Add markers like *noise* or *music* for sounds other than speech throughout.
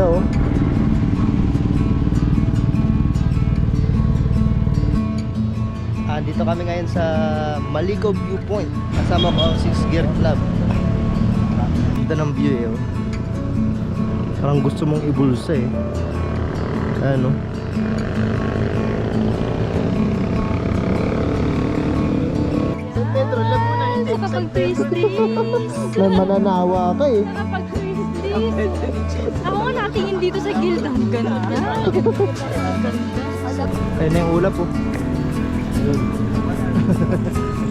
ganda oh. Ah, dito kami ngayon sa Maligo Viewpoint. Kasama ko ang Six Gear Club. Ganda ng view eh. Oh. Parang gusto mong ibulsa eh. Ano? Pedro, lag mo na hindi. Nakapag-twisties. *laughs* May mananawa ka eh. Nakapag-twisties. Ako nga natingin dito sa guild. Ang ganda. Ang ganda. Ayun na yung ulap oh. *laughs*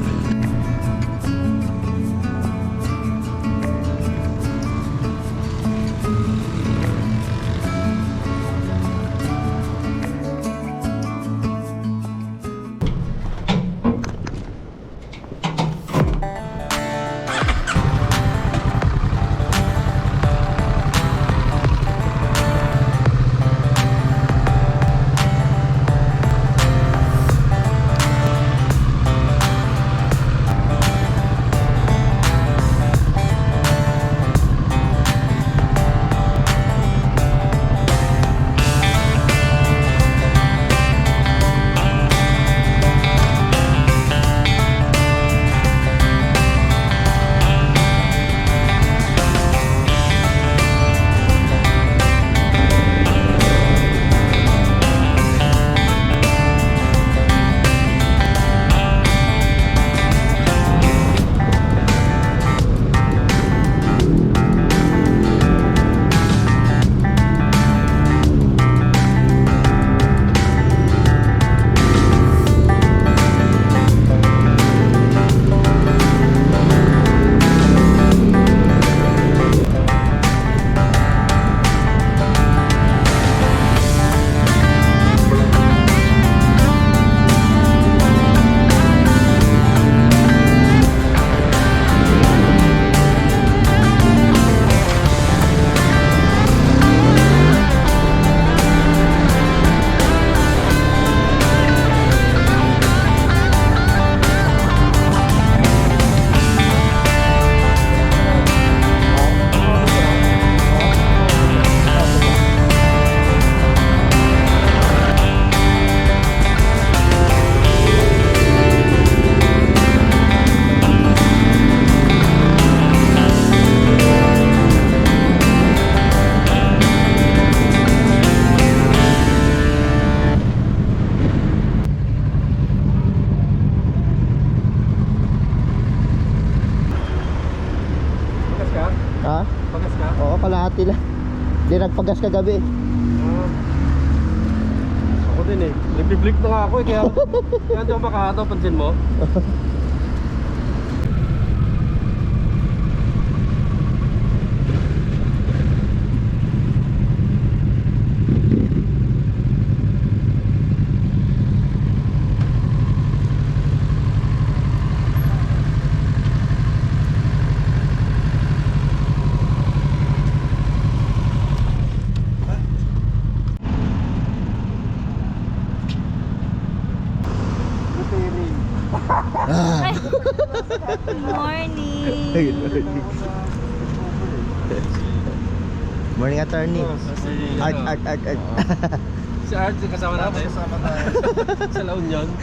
Nagpagas kagabi. Ah. Ako din eh. Nagbiblink na nga ako eh. Kaya, *laughs* kaya hindi ako makahataw. Pansin mo? *laughs* Ag, ag, ag. si Art, kasama natin. Kasama tayo. *laughs* Sa La Union. *laughs*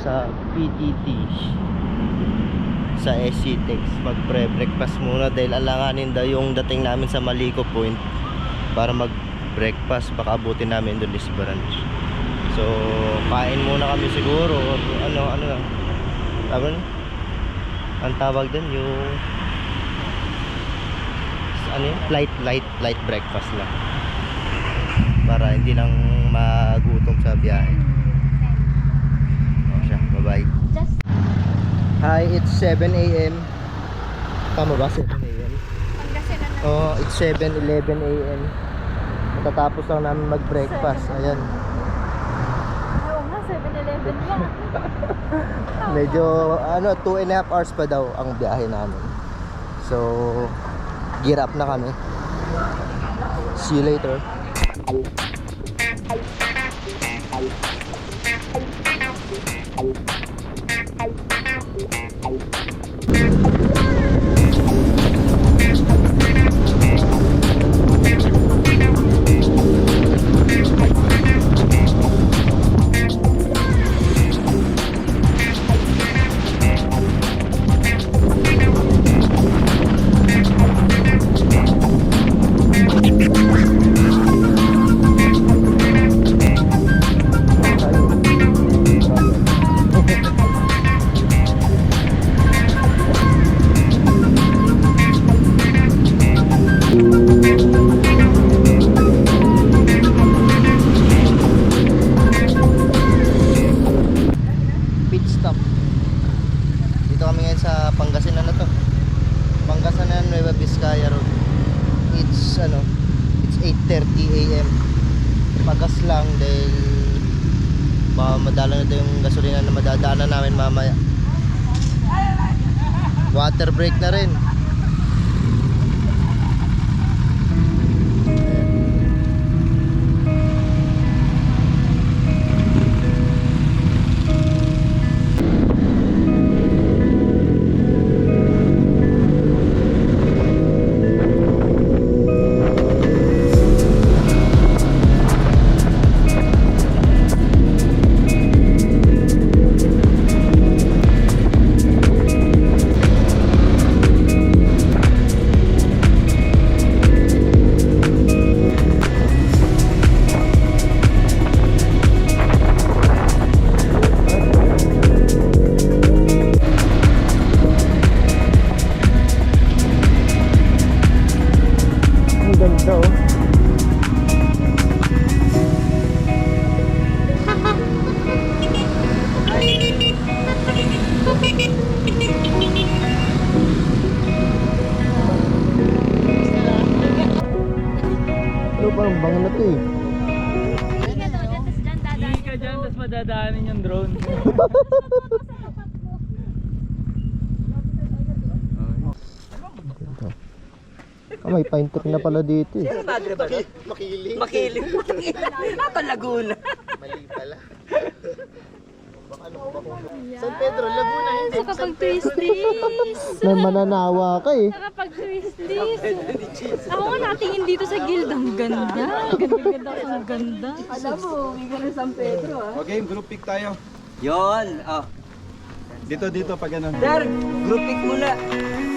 sa PTT sa SCTEX mag pre-breakfast muna dahil alanganin daw yung dating namin sa Maliko Point para mag breakfast baka abutin namin doon this branch so kain muna kami siguro. Or ano ano tawag ang tawag din yung ano yun? light light light breakfast lang. Para hindi lang magutom sa biyahe bye Just Hi, it's 7 a.m. Tama ba? 7 a.m. Oh, it's 7, 11 a.m. Matatapos lang namin mag-breakfast. Ayan. Oo nga, 7-Eleven *laughs* lang. Medyo, ano, 2 and a half hours pa daw ang biyahe namin. So, gear up na kami. See you later. pit Thank you. Madadaanin yung drone. Ah, may pine tree na pala dito eh. Madre ba? Makiling. Makiling. Napa Laguna. Mali pala. San Pedro, Laguna hindi. Nakapag-twisties. Na *laughs* mananawa ka eh. Nakapag-twisties. Ako nga natingin dito sa guild. Ang ganda. Ang ganda-ganda. Ang ganda. Okay, group pick tayo. Yon. Oh. Dito, dito, pag ganun. Dar, group pick muna.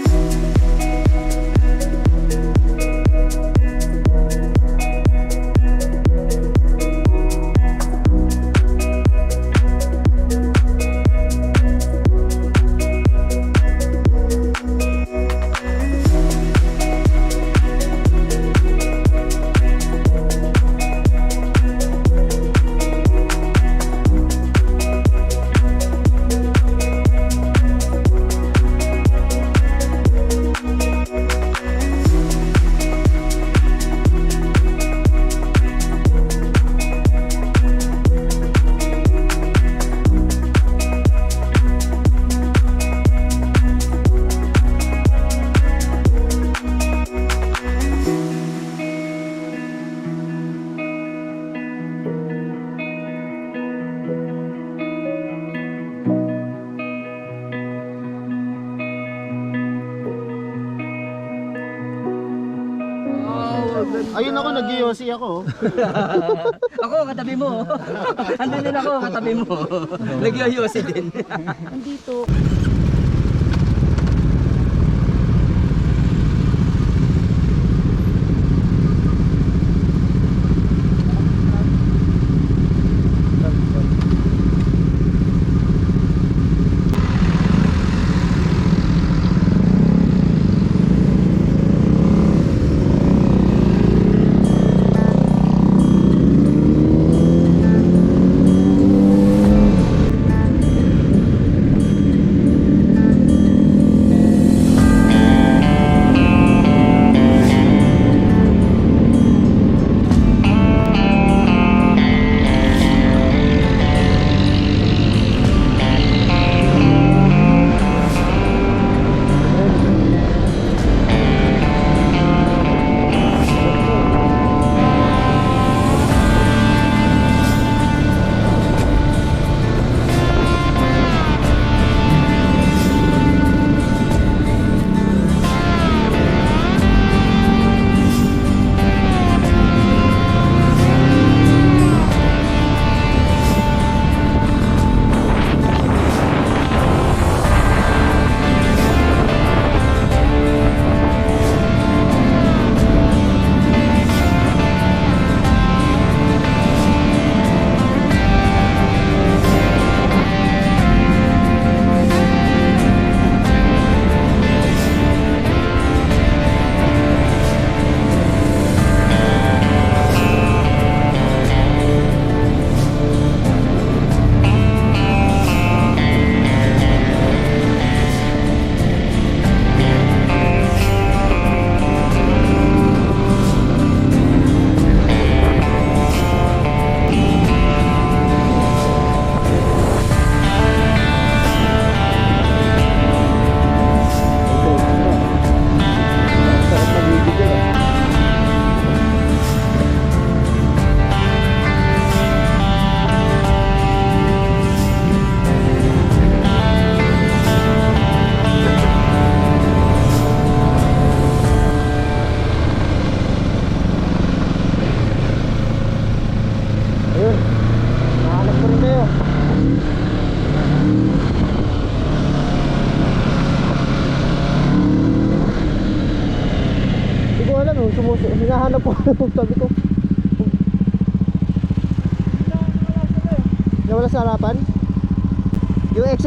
Ayun ako, nag-yosi ako. *laughs* Ako, katabi mo. *laughs* Andun din ako, katabi mo. *laughs* Nagyoyosi din. Dito.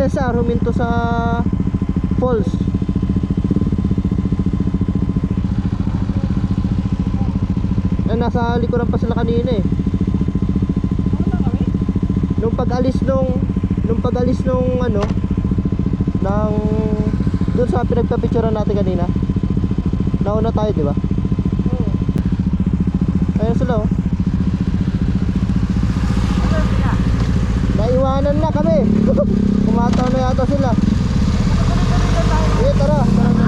XSR huminto sa falls. Eh, nasa likuran pa sila kanina eh. Nung pag-alis nung nung pag-alis nung ano ng doon sa pinagpa-picturean natin kanina nauna tayo di ba? Ayun sila oh. Naiwanan na kami *laughs* kumataw na yata sila. Eh tara tara tara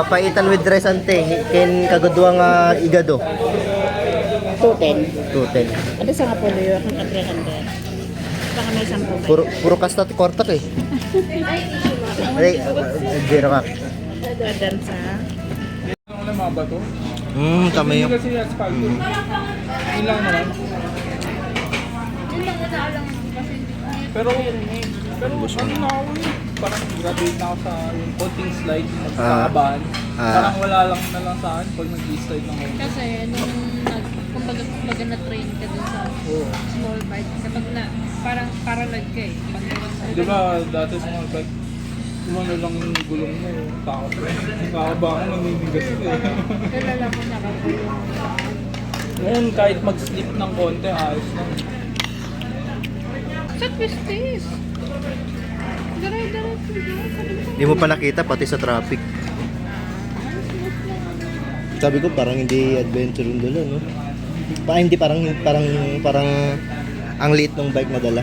Papaitan with rice ante, ken kagudwa nga igado. 210. 210. Ada sa nga po doyo kung ka 300. Baka may 10 pa. Puro puro kasta at kortak eh. *laughs* Ay, zero ka. Adan sa Ano mga bato? Hmm, tama Hindi yung kasi asphalt. Yun lang naman. Pero, pero ano na ako eh. Parang graduate na ako sa yung konting slide Ah. magkakabahan. Ah. Parang wala lang na lang sa akin pag nag-slide lang ako. Kasi nung nag, kumbaga, kumbaga na-train ka dun sa Oo. small bike, kapag na, parang paranoid ka eh. Pag Di ba dati sa mga bike, Umano lang yung gulong mo. Takot ako, naninigas ko eh. Kilala ko na kasi. Ngayon, kahit mag-slip ng konti, ayos lang. Sa twisties. Hindi mo pa nakita pati sa traffic. Sabi ko parang hindi adventure yung dala, no? Pa hindi parang parang parang ang liit ng bike na dala.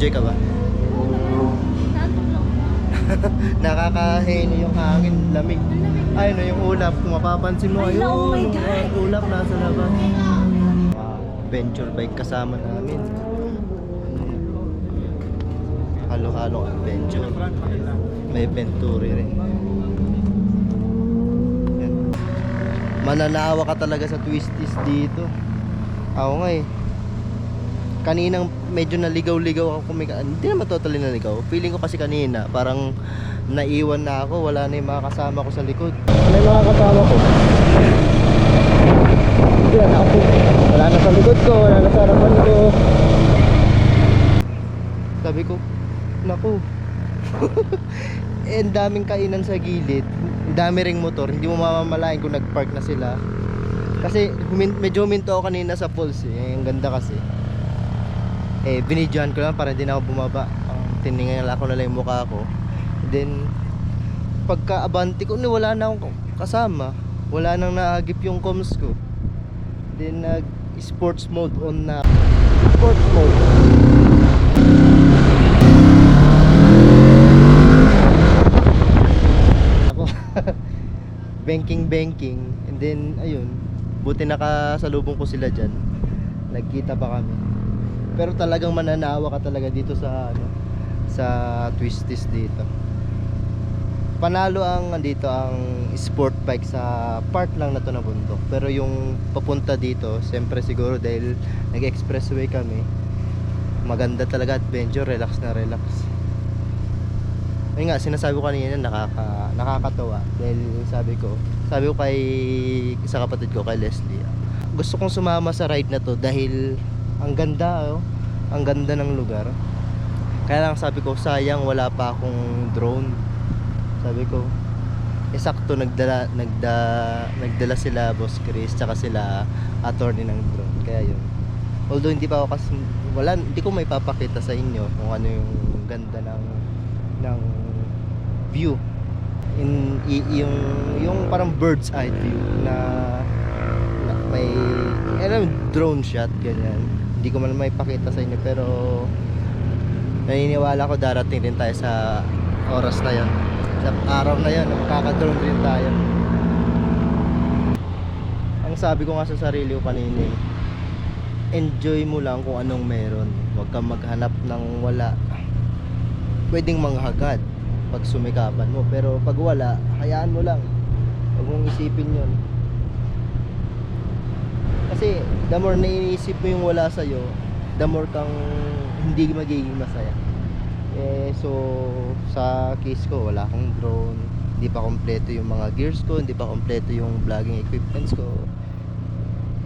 Nag-enjoy ka ba? *laughs* Nakakahino yung hangin, lamig. Ay, no, yung ulap. Kung mapapansin mo, ayun, oh my yung God. ulap nasa labas. Adventure bike kasama namin. Halo-halong adventure. May venturi rin. Mananawa ka talaga sa twisties dito. Ako nga eh. Kaninang medyo naligaw-ligaw ako kumika. Hindi naman totally naligaw. Feeling ko kasi kanina parang naiwan na ako. Wala na yung mga kasama ko sa likod. Ano yung mga kasama ko? Yan ako. Wala na sa likod ko. Wala na sa harapan ko. Sabi ko, naku. *laughs* eh, daming kainan sa gilid. Dami ring motor. Hindi mo mamamalayan kung nagpark na sila. Kasi medyo huminto ako kanina sa pulse eh. Ang ganda kasi. Eh, binidyohan ko lang para hindi na ako bumaba. Ang tiningnan ko na lang yung mukha ko. Then, pagka abante ko, wala na akong kasama. Wala nang naagip yung comms ko. Then, nag sports mode on na. Sports mode. Ako. *laughs* banking banking and then ayun buti nakasalubong ko sila dyan nagkita pa kami pero talagang mananawa ka talaga dito sa ano sa twisties dito. Panalo ang andito ang sport bike sa part lang na to na bundok. Pero yung papunta dito siyempre siguro dahil nag expressway kami maganda talaga adventure relax na relax. Ayun nga sinasabi ko kanina nakaka nakakatawa. Dahil sabi ko sabi ko kay sa kapatid ko kay Leslie gusto kong sumama sa ride na to dahil ang ganda oh. Ang ganda ng lugar. Kaya lang sabi ko sayang wala pa akong drone. Sabi ko eksakto nagdala nagda nagdala sila Boss Chris tsaka sila attorney ng drone. Kaya yun. Although hindi pa ako kasi wala hindi ko may papakita sa inyo kung ano yung ganda ng ng view. In, i- yung yung parang bird's eye view na, na may alam drone shot ganyan hindi ko man may pakita sa inyo pero naniniwala ko darating din tayo sa oras na yon sa araw na yon makaka-drone din tayo. Ang sabi ko nga sa sarili ko kanina enjoy mo lang kung anong meron. Huwag kang maghanap ng wala. Pwedeng manghagad pag sumikapan mo pero pag wala hayaan mo lang. Huwag mong isipin yon kasi the more na iniisip mo yung wala sa'yo the more kang hindi magiging masaya. Eh so sa case ko wala akong drone hindi pa kompleto yung mga gears ko hindi pa kompleto yung vlogging equipments ko.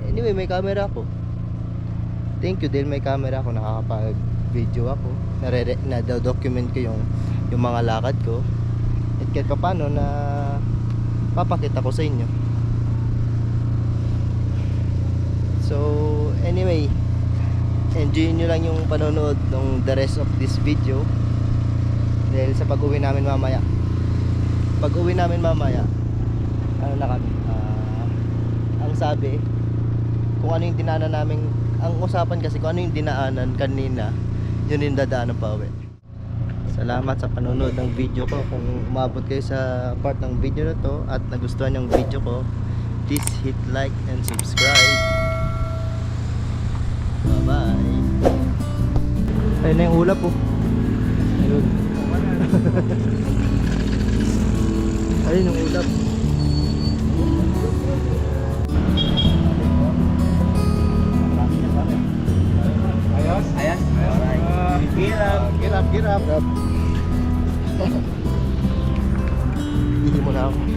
Anyway may camera ako. Thank you dahil may camera ako nakakapag video ako. Nare na document ko yung yung mga lakad ko. At kahit pa paano na papakita ko sa inyo so anyway enjoy nyo lang yung panonood ng the rest of this video. Dahil sa pag uwi namin mamaya. Pag uwi namin mamaya ano na kami ah, ang sabi kung ano yung dinaanan namin ang usapan kasi kung ano yung dinaanan kanina yun yung dadaanan pa uwi salamat sa panonood ng video ko. Kung umabot kayo sa part ng video na to at nagustuhan yung video ko please hit like and subscribe bye bye ayun na yung ulap oh ayun *laughs* ayun yung ulap Ayos? Ayan. Girap, girap, girap. Grab. Hindi mo na ako.